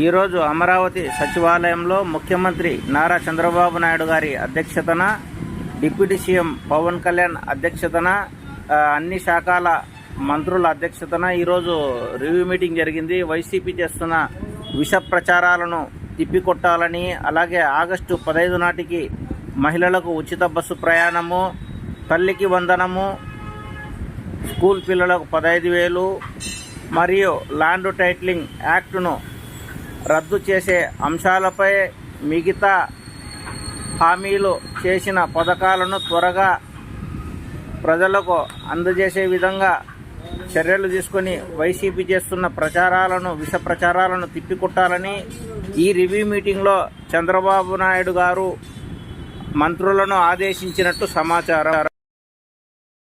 ఈరోజు అమరావతి సచివాలయంలో ముఖ్యమంత్రి నారా చంద్రబాబు నాయుడు గారి అధ్యక్షతన డిప్యూటీ సీఎం పవన్ కళ్యాణ్ అధ్యక్షతన అన్ని శాఖల మంత్రుల అధ్యక్షతన ఈరోజు రివ్యూ మీటింగ్ జరిగింది. వైసీపీ చేస్తున్న విష ప్రచారాలను తిప్పికొట్టాలని అలాగే ఆగస్టు పదహైదు నాటికి మహిళలకు ఉచిత బస్సు ప్రయాణము తల్లికి వందనము స్కూల్ పిల్లలకు పదహైదు వేలు మరియు ల్యాండ్ టైటిలింగ్ యాక్టును రద్దు చేసే అంశాలపై మిగతా హామీలు చేసిన పథకాలను త్వరగా ప్రజలకు అందజేసే విధంగా చర్యలు తీసుకొని వైసీపీ చేస్తున్న ప్రచారాలను విష ప్రచారాలను తిప్పికొట్టాలని ఈ రివ్యూ మీటింగ్లో చంద్రబాబు నాయుడు గారు మంత్రులను ఆదేశించినట్టు సమాచారం.